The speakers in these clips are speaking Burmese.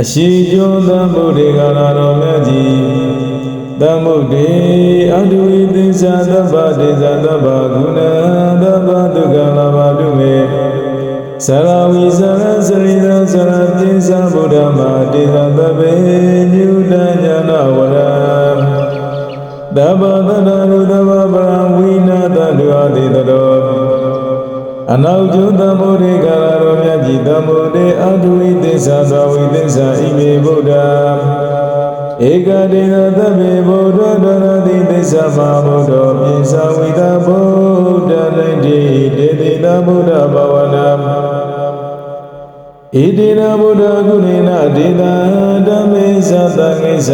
အရှိကျွန်းသမုဒ္ဒေကာနာတော်မြတ်ကြီးသမုဒ္ဒေအတုဝိသစ္စာသဗ္ဗဒေဇာသဗ္ဗဂုဏသဗ္ဗဒုက္ခလာဘတုမေသရဝိသရစရိသသရပိသဗုဒ္ဓမာတေသသဗ္ဗေညုတညာနာဝရသဗ္ဗတတရုသဗ္ဗပရံဝိနာတတုအတိတတော အနောက်ကျွန်းသမုဒ္ဒေကာရတော်မြတ်ကြီးသမုဒ္ဒေအတုဝိသစ္စာသောဝိသစ္စာဣမေဗုဒ္ဓဧကတိသသဗ္ဗေဗုဒ္ဓဒရတိသစ္စာမဗုဒ္ဓပိသဝိတဗုဒ္ဓလိတ္တိတေတိတဗုဒ္ဓဘာဝနာဣတိရဗုဒ္ဓကုဏေနဒေတာဓမ္မေသတ္တကိစ္စ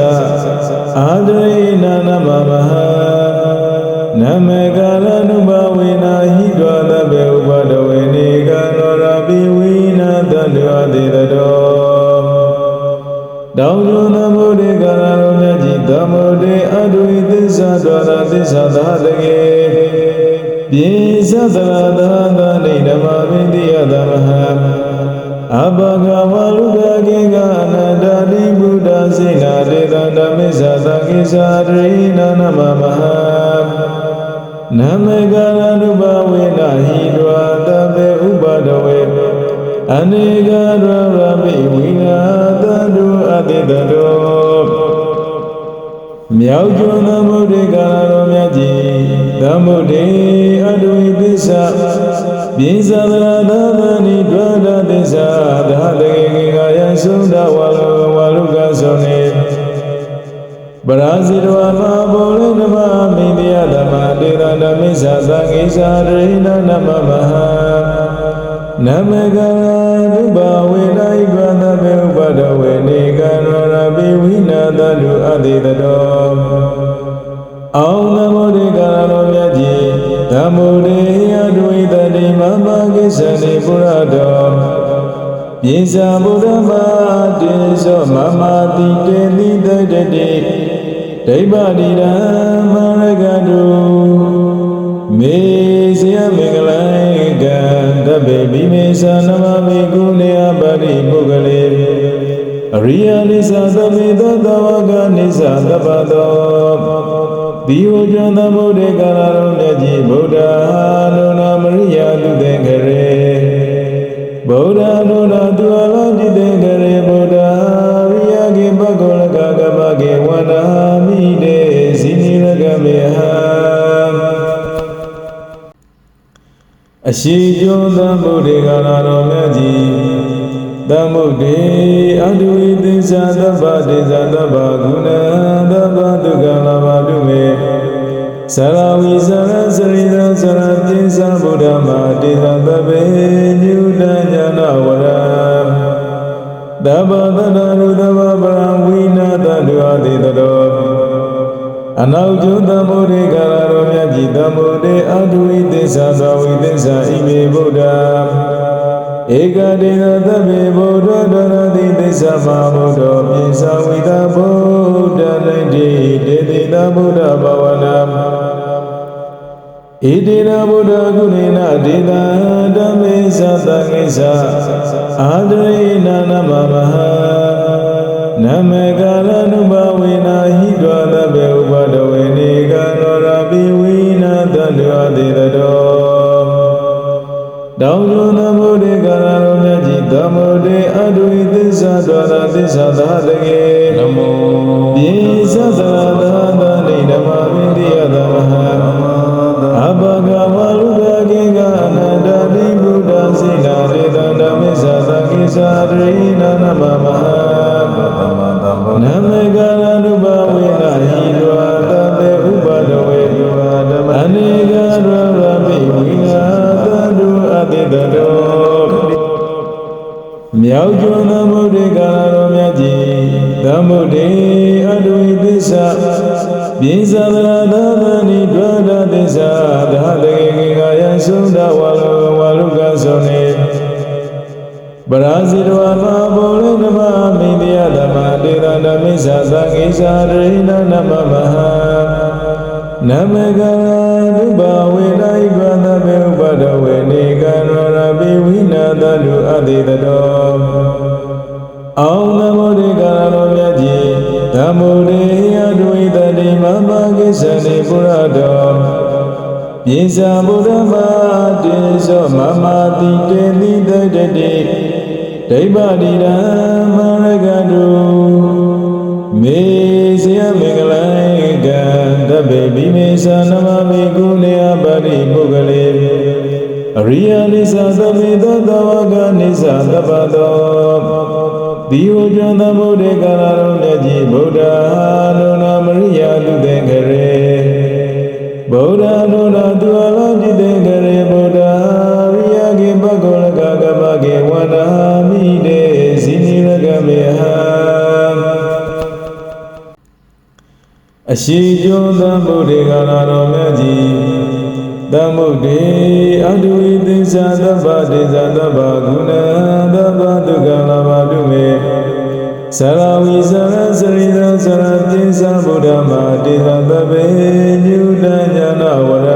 အာဒရိနာနမမဟာနမေကာလနုဘဝေနာ သဗရာသာသနိဒွါဒသစ္စာသာတေကေကာယသုဒ္ဓဝါလောဝါလုကသောနေပရာဇိတဝါမဘောလေနမမိတယသမတေရဏမိစ္ဆာသံဃိသာရိဏနမမဟာနမကရဒုဘဝေနဣပသဘေဥပဒဝေနေကရောရပိဝိနာတတုအတိတတောအောင်နမောဒေကာရတော်မြတ်ကြီးဓမ္မုဒေယဒဝိတတိ မမကိစ္ဆနိပုရတောပိဇာဗုဒ္ဓမာတေဇောမမတိတေတိတတတိဒိဗ္ဗတိရမရကတုမေဇယမင်္ဂလံကံတဗေဘိမေသနမမေကုနေယပရိပုဂ္ဂလေ အရိယနိသသမေတသဝကနိသသဗ္ဗတောဒီဝကြံသမုဒ္ဒေကာရတော်မြတ်ကြီးဗုဒ္ဓနုနာမရိယာသူတေခရေဗုဒ္ဓနုနာသူအလောจิตတေခရေဗုဒ္ဓရိယကေပဂ္ဂောလကကပကေဝန္ဒာမိတေဇိနိရကမေဟံအရှိကျွန်းသမုဒ္ဒေကာရတော်မြတ်ကြီး သမုဒ္ဒေအတုဝိသစ္စာသဗ္ဗဒေဇာသဗ္ဗဂုဏသဗ္ဗဒုက္ခလာဘတုမေသရဝိသရစရိသသရပိသဗုဒ္ဓမာတေသသဗ္ဗေညုတညာနာဝရသဗ္ဗတတရုသဗ္ဗပရံဝိနာတတုအတိတတော အနောက်ကျွန်းသမုဒ္ဒေကာရတော်မြတ်ကြီးသမုဒ္ဒေအတုဝိသစ္စာသောဝိသစ္စာဣမေဗုဒ္ဓဧကတိသသဗ္ဗေဗုဒ္ဓဒရတိသစ္စာမဗုဒ္ဓပိသဝိတဗုဒ္ဓလိတ္တိတေတိတဗုဒ္ဓဘာဝနာဣတိရဗုဒ္ဓကုဏေနဒေတာဓမ္မေသတ္တကိစ္စအာဒရိနာနမမဟာ ನಮಗಲನು ಬಾವಿನ ಹಿಗದ ಬೆವುಬಡವೆ ನೀಗನೊರ ಬಿವಿನ ಧನ್ಯವಾದಿರಡೋ ಡೌನು ನಮುಡಿ ಗಲನು ನಜಿತ ಮುಡಿ ಅಡು ಇದು ಸದರ ದಿಸದಾದಗೆ ನಮೋ ಈ ಸದಾದ ನಿನಮ ವಿಧಿಯದ ಅಬಗಮರುದಗೆ ಗಾನದ ಡಿ ಬುಡ ಸಿನಾರಿದ ನಮಿ ಸದಗಿ ಸಾರೀನ ನಮ ಮಹ န်းသမုဒ္ဒေကာရတော်မြတ်ကြီးသမုဒ္ဒေအတုဝိသစ္စာတော်ရသစ္စာသာတကေနမောပိသတ္တရာသာသနိဓမ္မဝိတိယသမဟံအဘဂဝလူကကေကအနန္တတိဗုဒ္ဓစေနာတေတံဓမ္မိသသကိစ္ဆာရိနာနမမဟံနမေကာရနုဘဝေနဟိတောတတေဥပဒဝေတုအနေကရရပိဝိနာတတုအတိတတောမြောက်ကျွန်းသမုဒ္ဒေကာရတော်မြတ်ကြီးသမုဒ္ဒေအတုဝိသစ္စာပိသဗရာသာသနိဒွါဒသစ္စာသာတေကေကာယသုဒ္ဓဝါလောဝါလုကသောနေ ပရာဇိတဝါမဘောလေနမမိတယသမတေရဏမိစ္ဆာသံဃိသာရိဏနမမဟာနမကဒုဘဝေနဣပသဘေဥပဒဝေနေကရောရပိဝိနာတတုအတိတတောအောင်နမောတေကာရတော်မြတ်ကြီးဓမ္မတေယဒဝိတတိမမကိစ္ဆနိပုရတောပြေဇာဗုဒ္ဓမာတေသောမမတိတေတိတတတိ ဒိဗ္ဗတိရမရကတုမေဇယမင်္ဂလံကံတဗ္ဗေဘိမေသနမမေကုလေအပါရိပုဂ္ဂလေအရိယနိသသမေသောတဝကနိသသဗ္ဗတောဒီဝကြံသမုဒ္ဒေကာရတော်မြတ်ကြီးဗုဒ္ဓလုံးနာမရိယာတုတေကရေ အရှိကျော်သမုဒ္ဒေကာရတော်မြတ်ကြီးသမုဒ္ဒေအတုဝိသစ္စာသဗ္ဗတေဇာသဗ္ဗဂုဏသဗ္ဗဒုက္ခလာဘတုမေသရဝိသရစရိသသရတိသဗုဒ္ဓမာတေဇာသဗ္ဗေညုတညာနာဝရ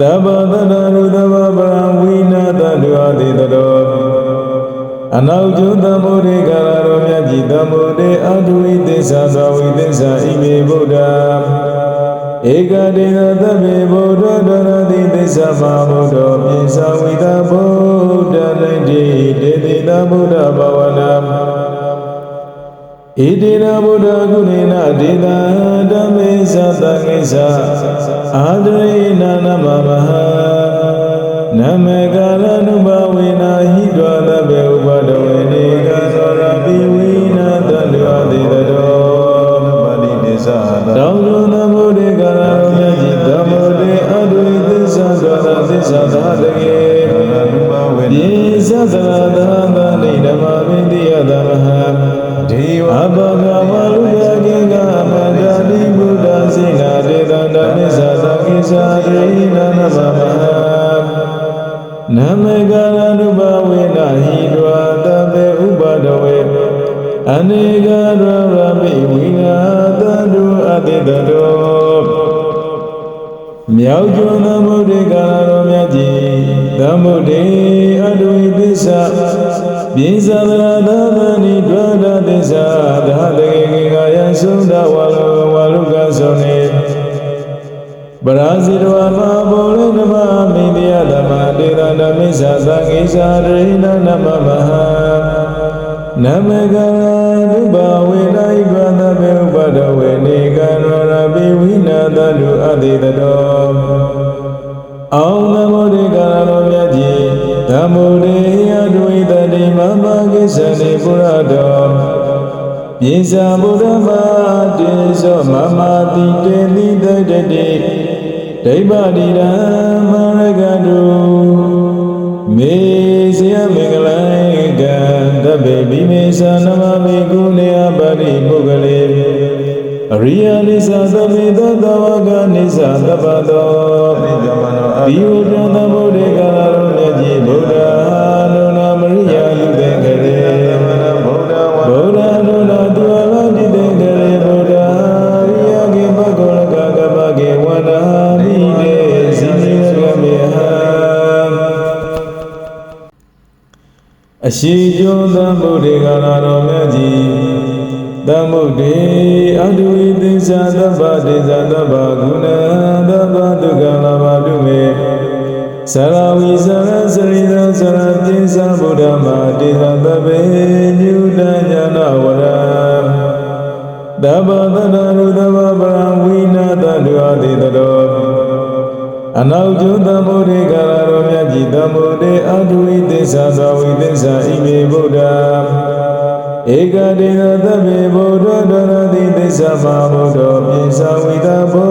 သဗ္ဗသတ္တရုသဗ္ဗပရံဝိနာတတုအတိတတော အနောက်ကျုသမုဒိကာရတော်မြတ်ကြီးသမုဒိအတုဝိသစ္စာသောဝိသစ္စာဣမေဗုဒ္ဓဧကတိသသဗ္ဗေဗုဒ္ဓဒရတိသစ္စာမဗုဒ္ဓပိသဝိသဗုဒ္ဓလိတိတေတိသဗုဒ္ဓဘာဝနာဣတိရဗုဒ္ဓကုဏေနဒေတာဓမ္မေသတံကိစ္စအာဒရေနာနမမဟာနမေကာရနုဘဝေနာဟိတောသဗ္ဗေ ဥပဒဝေနေကသောရပိဝိနာတန္တဝတိတတောပါဠိနေသတောင်းတုနမောဒေကာရတော်မြတ်ကြီးဓမ္မဒေအတုဝိသစ္စာသောရသစ္စာသာတကေနုဘဝေနေသသရသာသာနေဓမ္မဝိတိယသမဟံဒေဝဘဂဝလူယကေကမန္တာတိဘုဒ္ဓစေနာတေတန္တနိသသကိစ္ဆာဒေနာနမမဟံနမေကာရနုဘဝေနဟိတဝတပေဥပဒဝေ အနေကရရမိဝိနာတတုအတိတတောမြောက်ကျွန်းသမုဒ္ဒေကာရတော်မြတ်ကြီးသမုဒ္ဒေအတုဝိသစ္စာပိသဗရာသဗ္ဗနိဒွါဒသစ္စာသာတကေကေကာယသုဒ္ဓဝါလောဝါလုကသောနေပရာဇိတဝမဘောလေနမမိတယဓမ္မတေရဏမိစ္ဆာသံဃိစာရိဏနမမဟာ နမကရဒုဘဝေနဣဗသဗေဥပဒဝေနေကရရပိဝိနာတတုအတိတတောအောင်နမောတေကာရတော်မြတ်ကြီးဓမ္မတေယဒဝိတတိမမကိစ္ဆနိပုရတောပြေဇာဗုဒ္ဓမာတေသောမမတိတေတိတတတိဒိဗ္ဗတိရမရကတု ဘိမေသနမမေကုလေအပါရိပုဂ္ဂလေအရိယနိသသမေသောတဝကနိသသဗ္ဗတောဒီဝကြံသမုဒ္ဒေကာ ရှိကျော်သမုဒ္ဒေကာရတော်မြတ်ကြီးသမုဒ္ဒေအတုဝိသစ္စာသဗ္ဗတေဇာသဗ္ဗဂုဏသဗ္ဗဒုက္ခလာဘတုမေသရဝိသရစရိသသရပိသဗုဒ္ဓမာတေဇာသဗ္ဗေညုတညာနာဝရသဗ္ဗသတ္တရုသဗ္ဗပရံဝိနာတတုအတိတတောအနောက်ကျုသမုဒိကာရ တော်မြတ်ကြီးသမုဒိအတုဝိသစ္စာသောဝိသစ္စာဣမေဗုဒ္ဓဧကတိသသဗ္ဗေဗုဒ္ဓဒရတိသစ္စာမဗုဒ္ဓပိသဝိသဗု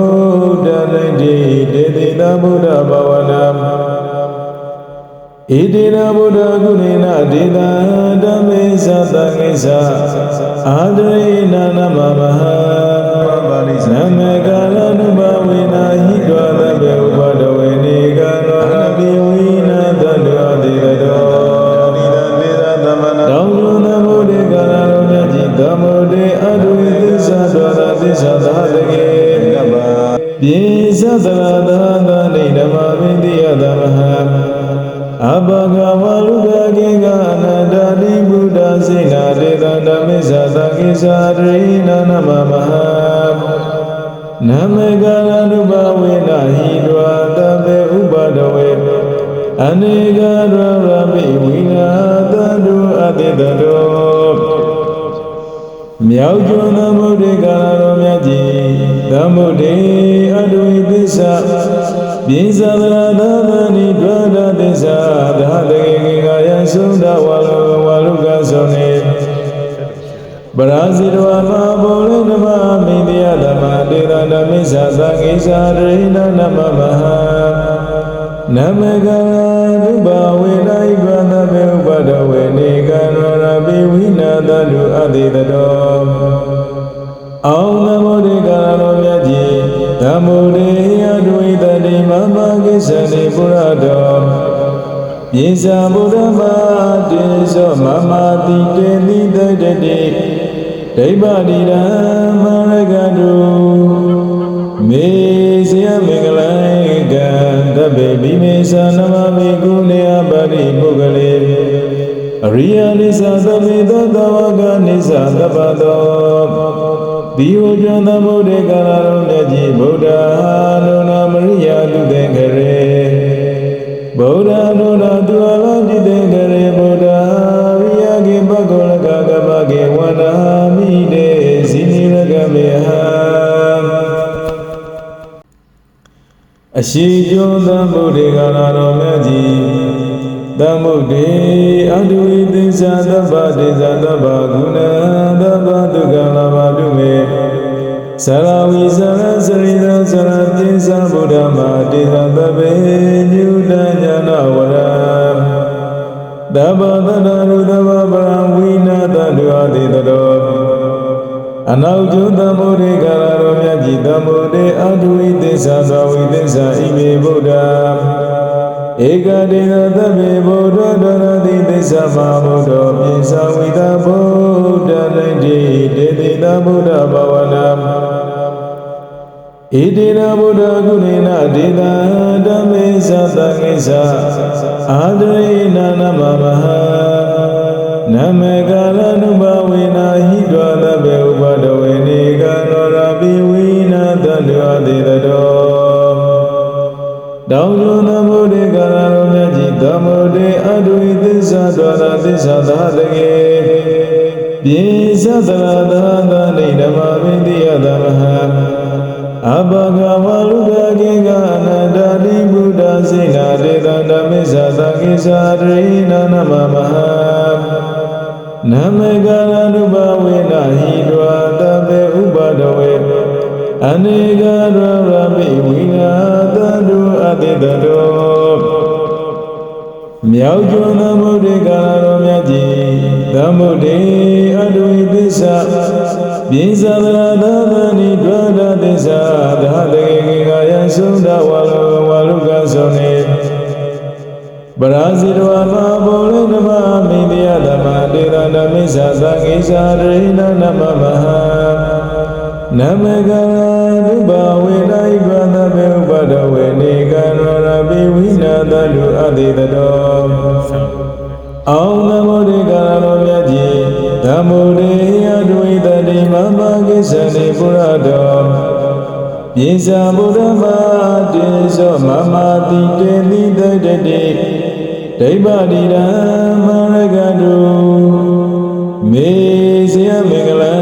ဒ္ဓလိတိတေတိသဗုဒ္ဓဘာဝနာဣတိရဗုဒ္ဓကုဏေနဒေတာဓမ္မေသတံကိစ္စအာဒရေနာနမမဟာနမေကာလ ပြေသတ္တရာသာသာနေဓမ္မဝိတိယသမဟံအဘဂဝလူကကေကအနန္တတိဗုဒ္ဓစေနာတေတံဓမ္မိသသကိသာရိနာနမမဟာနမေကရဏုဘဝေနဟိတဝတပေဥပဒဝေအနေကရရမိဝိနာတတုအတိတတောမြောက်ကျွန်းသမုဒ္ဒေကာရတော်မြတ်ကြီး သမုဒ္ဒေအတုဝိသစ္စာပိဇာရသဗ္ဗနိဒွါဒသစ္စာသာတေကေကာယသုဒ္ဓဝါလောဝါလုကသောနေပရာဇိတဝါမဘောလေနမမိတယသမတေတန္တမိစ္ဆာသံဃိသာရိဏနမမဟာနမကရဒုဘဝေနိဗ္ဗာန်ဘေဥပဒဝေနေကံရရပိဝိနာတတုအတိတတောအောင် မ္မုရေယဒွိတတိမမကိစ္ဆနိပုရတောယေဇာဗုဒ္ဓမာတေဇောမမတိတေတိတတတိဒိဗ္ဗတိရမရကတုမေဇယမင်္ဂလံကံတဗေဘိမေသနမမေကုနေယပါရိပုဂ္ဂလေအရိယနိသသမေတသဝကနိသသပတော ဒီဝဇံသမုဒ္ဒေကာရတော်မြတ်ကြီးဗုဒ္ဓနုနာမရိယာတုတေခရေဗုဒ္ဓနုနာသူအလောจิตတေခရေဗုဒ္ဓရိယကေပက္ခောလကကပကေဝန္ဒာမိတေဇိနိရကမေဟံအရှိကျွန်းသမုဒ္ဒေကာရတော်မြတ်ကြီး သမုဒ္ဒေအတုဝိသစ္စာသဗ္ဗဒေဇာသဗ္ဗဂုဏသဗ္ဗဒုက္ခလာဘတုမေသရဝိသရစရိသသရပိသဗုဒ္ဓမာတေသသဗ္ဗေညုတညာနဝရသဗ္ဗတတရုသဗ္ဗပရံဝိနာတတုအတိတတောအနောက်ကျွန်းသမုဒ္ဒေကာရတော်မြတ်ကြီးသမုဒ္ဒေအတုဝိသစ္စာသဝိသစ္စာဣမေဗုဒ္ဓ ဧကတိသသဗ္ဗေဗုဒ္ဓဒရတိသစ္စာမဗုဒ္ဓပိသဝိသဗုဒ္ဓလိတ္တိတေတိသဗုဒ္ဓဘဝနာဣတိရဗုဒ္ဓကုဏေနဒေတာဓမ္မေသတံကိသအာဒရိနာနမမဟာနမေကာလနုဘဝေနာဟိတဝသဗ္ဗေဥပဒဝေနေကနောရပိဝိနာတတုအတိတတောတောင်းကျွန်းသမု သစ္စာသာတကေပြေသတရာသာသနိဓမ္မဝိတိယသမဟံအဘဂဝလူကကေကအနန္တတိဗုဒ္ဓစေနာတေတံဓမ္မိသသကိသာရိနာနမမဟာနမေကရဏုဘဝေနဟိတဝတပေဥပဒဝေအနေကရရမိဝိနာတတုအတိတတော မြောက်ကျွန်းသမုဒ္ဒေကာရတော်မြတ်ကြီးသမုဒ္ဒေအတုဝိသစ္စာပိဇာရသဗ္ဗနိဒွါဒသစ္စာသာတေကေကာယသုဒ္ဓဝါလောဝါလုကသောနေပရာဇိတဝါမဘောလေနမမိတယသမတေရဏမိစ္ဆာသံဃိသာရိဏနမမဟာနမကရဒုဘဝေနိဗ္ဗာန်ဘေဥပဒဝေနေကံရရပိဝိနာတတုအတိတတော အောင်နမောတေကာရတော်မြတ်ကြီးဓမ္မုရေယဒွိတတိမမကိစ္ဆနိပုရတောပိဇာဗုဒ္ဓမာတေဇောမမတိတေတိတတတိဒိဗ္ဗတိရမရကတုမေဇယမင်္ဂလံ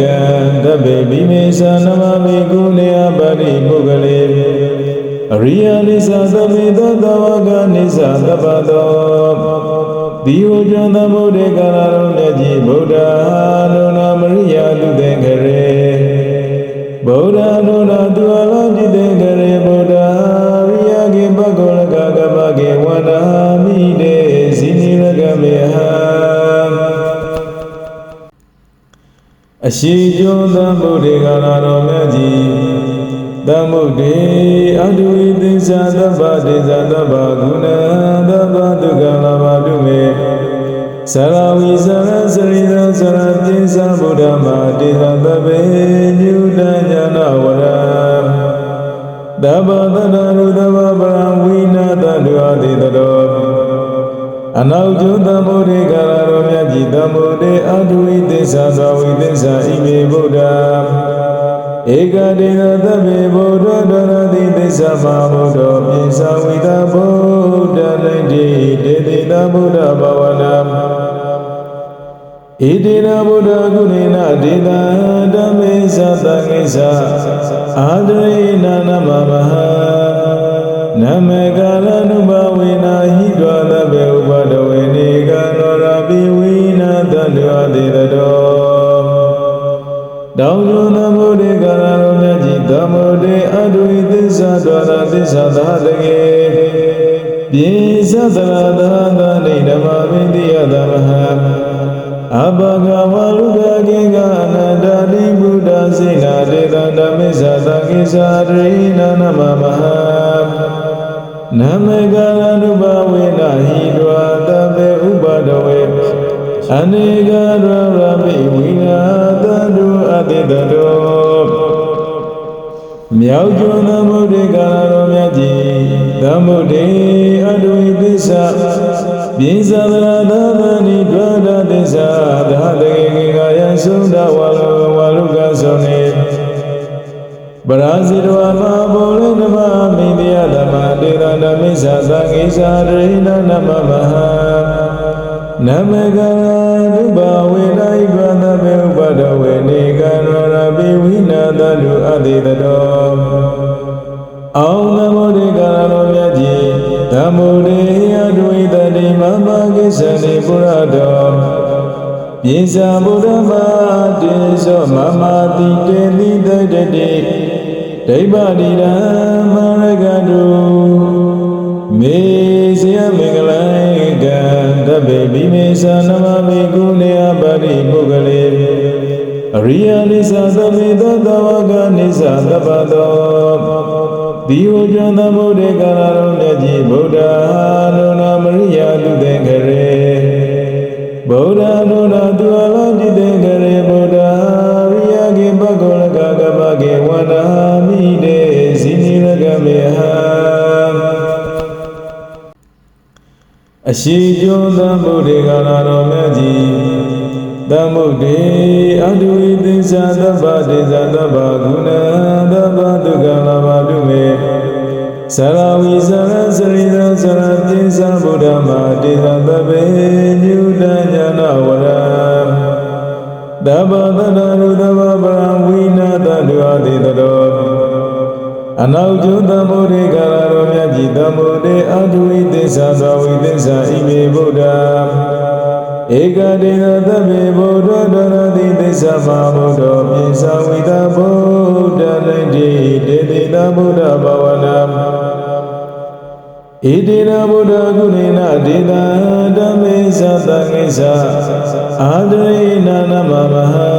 ကံတဗ္ဗေဘိမေသနမမေကုနေယပါရိပုဂ္ဂလေအရိယနိသသမေတသဝကနိသသပတော ဒီဝဇံသမုဒ္ဒေကာရတော်မြတ်ကြီးဗုဒ္ဓနုနာမရိယာတုတေခရေဗုဒ္ဓနုနာသူအလောจิตတေခရေဗုဒ္ဓရိယကေပက္ခောလကကပကေဝန္ဒာမိတေဇိနိရကမေဟံအရှိကျွန်းသမုဒ္ဒေကာရတော်မြတ်ကြီးသမုဒ္ဒေအတုဝိသစ္စာသဗ္ဗဒေဇာသဗ္ဗဂုဏသဗ္ဗဒုက္ခလာဘတု မေသရဝိသရစရိသသရပိသဗုဒ္ဓမာတေသသဗ္ဗေညုတညာနဝရသဗ္ဗတတရုသဗ္ဗပရံဝိနာတတုအတိတတောအနောက်ကျွန်းသမုဒိကာရတော်မြတ်ကြီးသမုဒိအတုဝိသစ္စာသောဝိသစ္စာဣမေဗုဒ္ဓ ဧကတိရသဗ္ဗေဗုဒ္ဓဒရတိသစ္စာမဗုဒ္ဓပိသဝိသဗုဒ္ဓလိတိတေတိတဗုဒ္ဓဘာဝနာဣတိရဗုဒ္ဓကုဏေနဒေတာဓမ္မေသတကိစ္စအာဒရိနာနမမဟာနမေကာလနုဘဝေနာဟိတောသဗ္ဗေ သစ္စာသာတကေပြေသတရသာသနိဓမ္မဝိတိယသမဟံအဘဂဝလူကကိကအနန္တတိဗုဒ္ဓစေနာတေတံဓမ္မိစ္ဆာသကိစ္ဆာဒိနနမမဟံနမေကရဏုဘဝေနဟိတဝတပေဥပဒဝေအနေကရရပိဝိနာတတုအတိတတော မြောက်ကျွန်းသမုဒိကာရတော်မြတ်ကြီးသမုဒိအတုဝိသစ္စာပိဇာရသာသနိဒွါဒသစ္စာသာတေကေကာယသုဒ္ဓဝါလောဝါလုကသောနေပရာဇိတဝမဘောလေနမမိတယဓမ္မတေရဏမိစ္ဆာသကိစ္ဆာရိဏနမမဟာနမကရုပဝေဒိကသဗ္ဗေဥပဒဝေနေကရောရပိ ဝိနာတတုအတိတတောအောင်နမောတေကာရတော်မြတ်ကြီးဓမ္မရေယဒဝိတတိမမကိစ္ဆနေပုရတောယေဇာဘုရမတေဇောမမတိတေတိတတတိဒိဗ္ဗတိရမရကတုမေဇယမင်္ဂလံကံတဗ္ဗေဘိမေသနမမေကုလေအပါရိပုဂ္ဂလေအ ရိယနိသသမေသောတဝကနိသသဗ္ဗတောဒီဝကြံသမုဒ္ဒေကာရရောမြတ်ကြီးဗုဒ္ဓနုနာမရိယာတုတေခရေဗုဒ္ဓနုနာသူအလောတိတေခရေဗုဒ္ဓရိယကေပက္ခောလကကပကေဝန္ဒာမိတေဇိနိရကမေဟအရှိကျော်သမုဒ္ဒေကာရရောမြတ်ကြီး သမုဒ္ဒေအတုဝိသစ္စာသဗ္ဗတေဇာသဗ္ဗဂုဏသဗ္ဗဒုက္ခလာဘတုမေသရဝိသရစရိသသရပိသဗုဒ္ဓမာတေဇာသဗ္ဗေညုတညာနဝရသဗ္ဗတတရုသဗ္ဗပရံဝိနာတတုအတိတတောအနောက်ကျွန်းသမုဒိကာရတော်မြတ်ကြီးသမုဒိအတုဝိသစ္စာသောဝိသစ္စာဣမေဗုဒ္ဓ Ekadina tabe Buddha donati desa mabuddha Misa vita Buddha lenji Dedita Buddha bhavanam Idina Buddha gunina dina Dame sata ngisa Adrina namamaha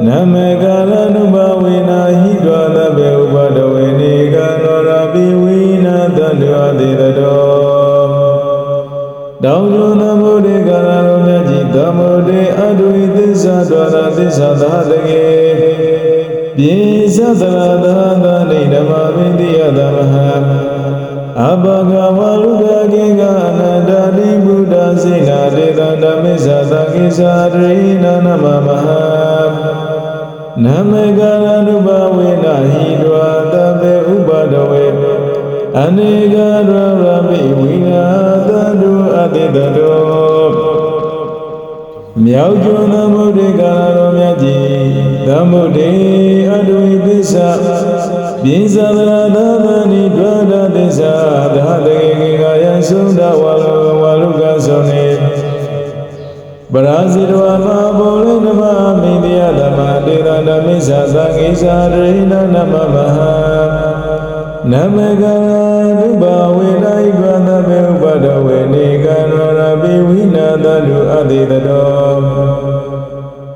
Name kala nubhavina hidva tabe upadavini Kano rabi vina tandva didadom Dauduna မြတ်ကြီးသမုဒိအတုဝိသစ္စာတော်ရသစ္စာသာတကေပြေသတရသာသနိဓမ္မဝိတိယသမဟံအဘဂဝလူကကိကအနန္တတိဗုဒ္ဓစေနာတေတံဓမ္မိစ္ဆာသကိစ္ဆာဒိနနမမဟံနမေကရဏုဘဝေနဟိတဝတပေဥပဒဝေအနေကရရပိဝိနာတတုအတိတတော မြောက်ကျွန်းသမုဒိကာရတော်မြတ်ကြီးသမုဒိအတုဝိသစ္စာပိဇာရသာသနိဒွါဒသစ္စာသာတေကေကာယသုဒ္ဓဝါလောဝါလုကသောနေပရာဇိတဝမဘောလေနမမိတယဓမ္မတေရဏမိစ္ဆာသကိစ္ဆာရိဏနမမဟာနမကရုပဝေဒိကသဗ္ဗေဥပဒဝေနေကရောရပိဝိနာတတုအတိတတော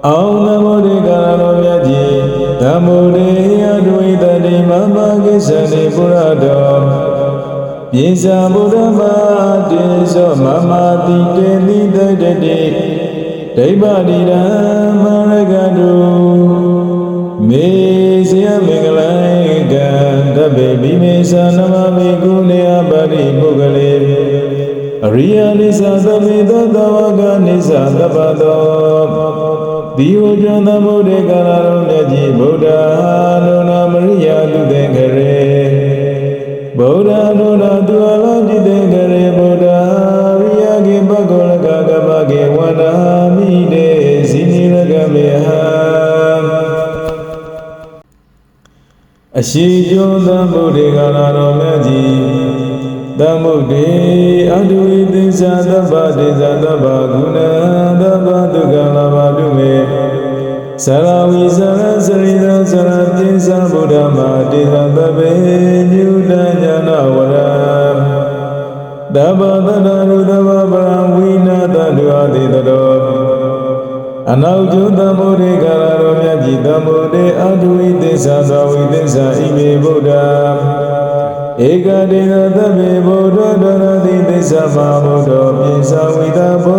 အောင်နမောတေကာရတော်မြတ်ကြီးဓမ္မရေယဒဝိတတိမမကိစ္ဆနေပုရတောပြေဇာဗုဒ္ဓမာတေဇောမမတိတေတိတတတိဒိဗ္ဗတိရမရကတုမေဇယမင်္ဂလံကံတဗ္ဗေဘိမေသနမမေကုလေအပါရိပုဂ္ဂလေအအရိယာနိသသမေတသဝကနိသသပတော ဒီဝကြံသမုဒ္ဒေကာရရုံးမြတ်ကြီးဗုဒ္ဓနုနာမရိယာသူတေခရေဗုဒ္ဓနုနာသူအလောจิตတေခရေဗုဒ္ဓရိယကေပက္ခောလကကပကေဝန္ဒာမိတေဇိနိရကမေဟံအရှိကျော်သမုဒ္ဒေကာရတော်မြတ်ကြီး သမုဒ္ဒေအတုဝိသစ္စာသဗ္ဗဒေဇသဗ္ဗဂုဏသဗ္ဗဒုက္ခလာဘတုမေသရဝိသရစရိသသရပိသဗုဒ္ဓမာတေသသဗ္ဗေညုတညာနဝရသဗ္ဗတတရုသဗ္ဗပရံဝိနာတတုအတိတတော အနောက်ကျုသမုဒိကာရတော်မြတ်ကြီးသမုဒိအတုဝိသစ္စာသဝိသစ္စာဣမေဗုဒ္ဓဧကတိသသဗ္ဗေဗုဒ္ဓဒရတိသစ္စာမဘုဒ္ဓပိသဝိတဗု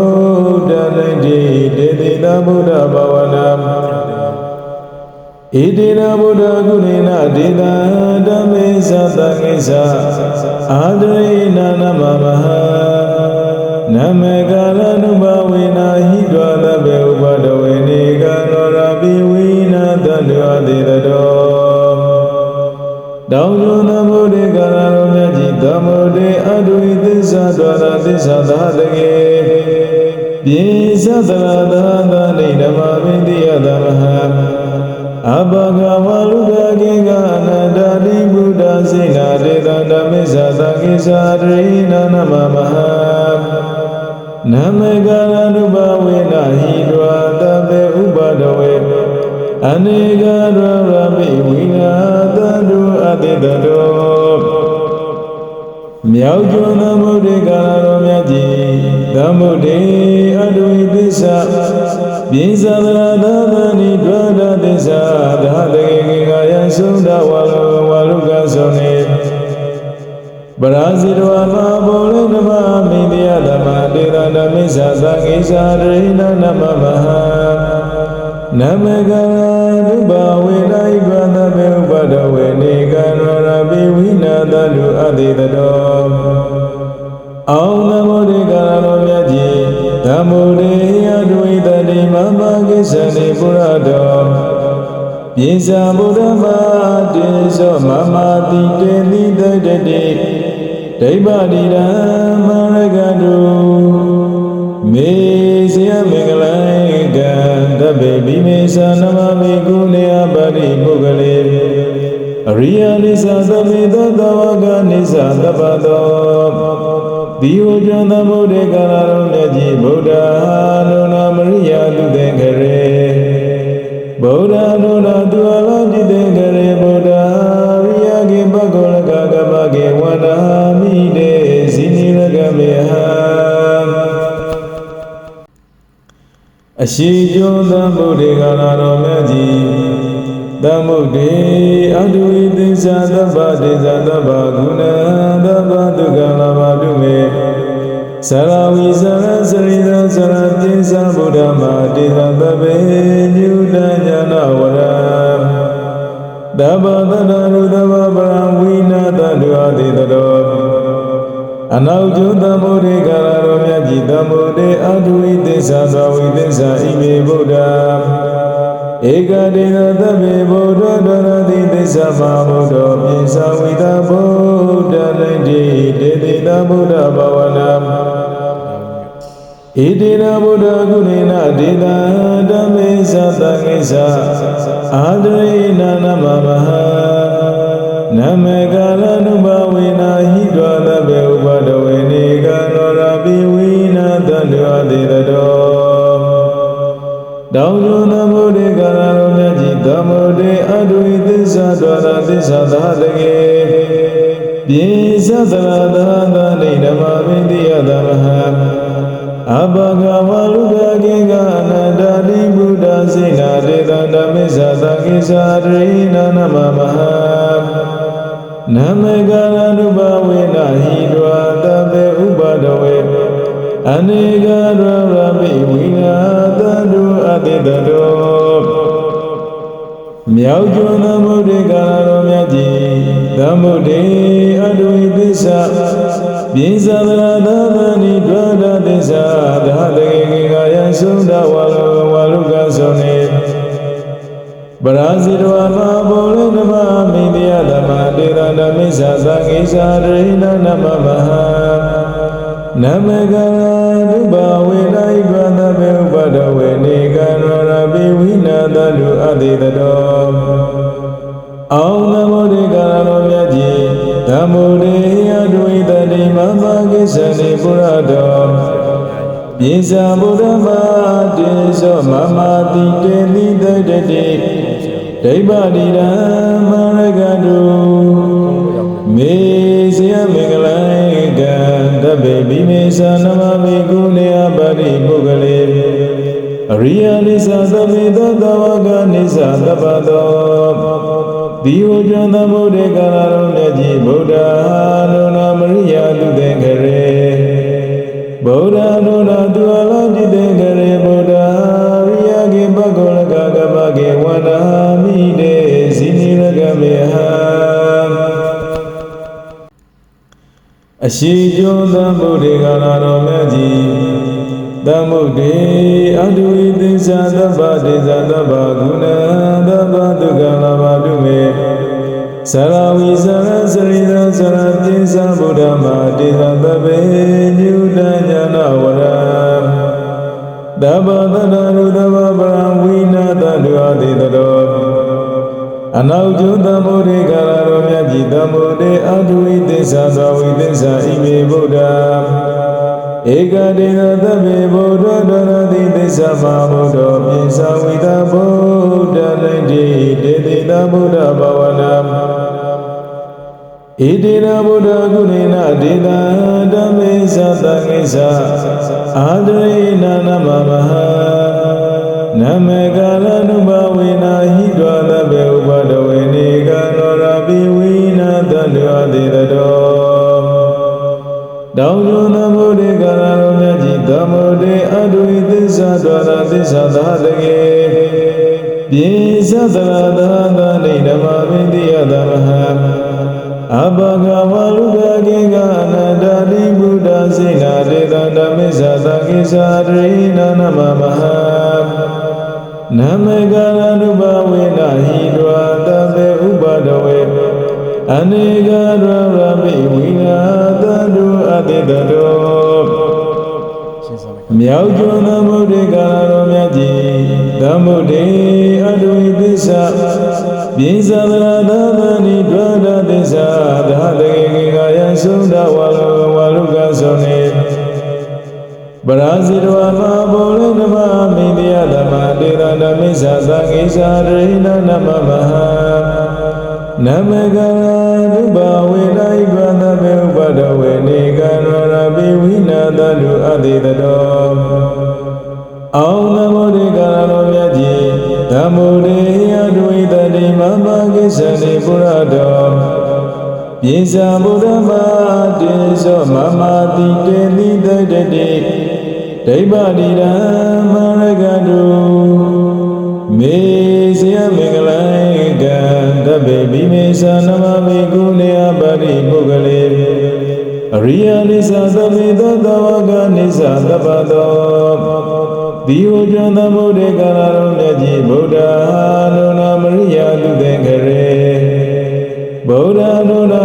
ဒ္ဓလိတ္တိတေတိတဗုဒ္ဓဘာဝနာဣတိရဗုဒ္ဓကုဏေနဒေတာဓမ္မေသတကိစ္စအာဒရိနာနမမဟာနမေကာလနုဘဝေနာဟိတောသဗ္ဗေ တောင်းကျုံသမုဒိကာရတော်မြတ်ကြီးသမုဒိအတုဝိသစ္စာတော်ရာသစ္စာသာတကေပိသသရသာသာနေဓမ္မဝိတိယသမဟအဘဂဝလူကကေကအနန္တတိဘုဒ္ဓစေနာတေတံဓမ္မိသသကိသရိနာနမမဟာနမေကာရနုဘဝေနဟိတောတပေဥပဒဝေ အနေကရရမိဝိနာတတုအတိတတောမြောက်ကျွန်းသမုဒ္ဒေကာရတော်မြတ်ကြီးသမုဒ္ဒေအတုဝိသစ္စာပိသဗရာသာသနိဒွါဒသစ္စာဒါတေကေကာယသုဒ္ဓဝါလောဝါလုကသောနေပရာဇိတဝါမဘောလေနမမိတယသမတေရဏမိစ္ဆာသကိစ္ဆာရိဏနမမဟာ နမကရုပဝေဒိဗသမေဥပဒဝေနေကရရပိဝိနာတလူအတိတတောအောင်နမောဒီကာရတော်မြတ်ကြီးဓမ္မုရိယဒွိတတိမမကိစ္ဆနိပုရတောပိဇာဗုဒ္ဓမာတေသောမမတိတေတိတတတိဒိဗ္ဗတိရမရကတုမေဇယမင်္ဂလံကံ တဗေဘိမေသနမမေကုနေယပရိပုဂ္ဂလေအရိယနိသသမေတသဝကနိသသပတောဒီဝကြံသမုဒ္ဒေကာရရုံမြတ်ကြီးဗုဒ္ဓနုနာမရိယာသူတေခရေဗုဒ္ဓ အရှိကျော်သမုဒ္ဒေကာရတော်မြတ်ကြီးသမုဒ္ဒေအတုဝိသစ္စာသဗ္ဗဒေဇသဗ္ဗဂုဏသဗ္ဗဒုက္ခလာဘတုမေသရဝိသရစရိသသရပိသဗုဒ္ဓမာတေသသဗ္ဗေညုတညာနဝရသဗ္ဗတတရုသဗ္ဗပရံဝိနာတတုအတိတတော အနောက်ကျုသမုဒိကာရတော်မြတ်ကြီးသမုဒိအတုဝိသစ္စာသောဝိသစ္စာဣမေဗုဒ္ဓဧကတိသသဗ္ဗေဗုဒ္ဓဒရတိသစ္စာမဘုဒ္ဓပိသဝိတဗုဒ္ဓလိတ္တိတေတိတဗုဒ္ဓဘာဝနာဣတိရဗုဒ္ဓကုဏေနဒေတာဓမ္မေသတကိစ္စအာဒရိနာနမမဟာနမေကာလနုဘဝေနာဟိတောသဗ္ဗေဥပဒဝေနေကနောရပိဝိနာတန္တောအတိတတောတောင်းကျုံသမုဒိကာရတော်မြတ်ကြီးသမုဒိအတုဝိသစ္စာတော်ရာသစ္စာသာတကေပိသသရသာသာနေဓမ္မဝိတိယသမဟအဘဂဝလူကကေကအနန္တတိဘုဒ္ဓစေနာတေတံဓမ္မိသသကိစ္ဆာရိနာနမမဟာ နမေကာရနုဘဝေနဟိတောတပေဥပဒဝေအနေကရရပိဝိနာတတုအတိတတောမြောက်ကျွန်းသမုဒ္ဒေကာရတော်မြတ်ကြီးသမုဒ္ဒေအတုဝိသစ္စာပြေဇာဗရာသာသနိဒွါရသစ္စာသာတကေကေကာယသုဒ္ဓဝါလောဝါလုကသောနေ ပရာဇိတဝမဘောလေနမမိတယသမတေရဏမိစ္ဆာသံဃိသာရိဏနမမဟာနမကရာဒုဘဝေနဣဒဝသဘေဥပဒဝေနေကံရရပိဝိနာတတုအတိတတောအောင်နမောတေကာရတော်မြတ်ကြီးဓမ္မုရေယဒဝိတတိမမကိစ္ဆနိပုရတောပြေဇာဗုဒ္ဓမာတေဇောမမတိတေတိတတတိ ဒိဗ္ဗတိရမရကတုမေဇယမင်္ဂလံကံတဗ္ဗေဘိမေသနမမေကုလေအပါရိပုဂ္ဂလေအရိယနိသသမေသောတဝကနိသသပတောဒီဝကြံသမုဒ္ဒေကာလတော်မြတ်ကြီးဗုဒ္ဓနုနာမရိယာသူသင်္ခရေဗုဒ္ဓနု အရှိကျော်သမုဒ္ဒေကာလတော်မြတ်ကြီးသမုဒ္ဒေအတုဝိသစ္စာသဗ္ဗဒေဇာသဗ္ဗဂုဏသဗ္ဗဒုက္ခလာဘာတုမေသရဝိသရစရိသသရပိသဗုဒ္ဓမာတေသသဗ္ဗေညုတညာနာဝရသဗ္ဗသတ္တရုသဗ္ဗပရံဝိနာတတုအတိတတော အနောက်ကျုသမုဒိကာရတော်မြတ်ကြီးသမုဒိအတုဝိသစ္စာသဝိသစ္စာဣမေဗုဒ္ဓဧကတိရသဗ္ဗေဗုဒ္ဓဒရတိသစ္စာမဗုဒ္ဓပိသဝိတဗုဒ္ဓလိတိတေတိတဗုဒ္ဓဘာဝနာဣတိရဗုဒ္ဓကုဏေနဒေတာဓမ္မေသသံဃိသအာဒရိနာနမမဟာနမေကာလနုဘဝေနာဟိတောသဗ္ဗေ တုအတိတတောတောင်းကျနမောဒေကာရတော်မြတ်ကြီးသမုဒေအတုဝိသစ္စာဒွါရသစ္စာသာတကေပြေသသရသာသနိဓမ္မဝိတိယသမဟံအဘဂဝလူကကေကအနန္တတိဗုဒ္ဓစေနာတေတဓမ္မိစ္ဆာသကိစ္ဆာရိနာနမမဟာနမေကာရနုဘဝေနဟိတဝတသေဥပဒဝေ အနေကရရမိဝိနာတတုအတိတတောမြောက်ကျွန်းသမုဒ္ဒေကာရတော်မြတ်ကြီးသမုဒ္ဒေအတုဝိသစ္စာပြေဇာဗရာသာသနိဒွါရသစ္စာသာတကေကေကာယသုဒ္ဓဝါလောဝါလုကသောနေပရာဇိတဝမဘောလေနမမိတယသမတေရဏမိစ္ဆာသံဃိသာရိဏနမမဟာနမကရာ ဒုဘဝေဒိဗန္တဘေဥပဒဝေနေကံရရပိဝိနာတတုအတိတတောအောင်နမောဒေကာရတော်မြတ်ကြီးဓမ္မုဒေယဒဝိတတိမမကိစ္ဆနိပုရတောပြေဇာဗုဒ္ဓမာတေဇောမမတိတေတိတတတိဒိဗ္ဗတိရမရကတုမေဇယမင်္ဂလံကံ တဗ္ဗေဘိမေသနမမေကုလေအပါရိပုဂ္ဂလေအရိယနိသသမေသောတဝကနိသသပတောဒီဝကြံသမုဒ္ဒေကာရတော်မြတ်ကြီးဗုဒ္ဓနုနာမရိယာသူသင်္ခရေဗုဒ္ဓနုနာ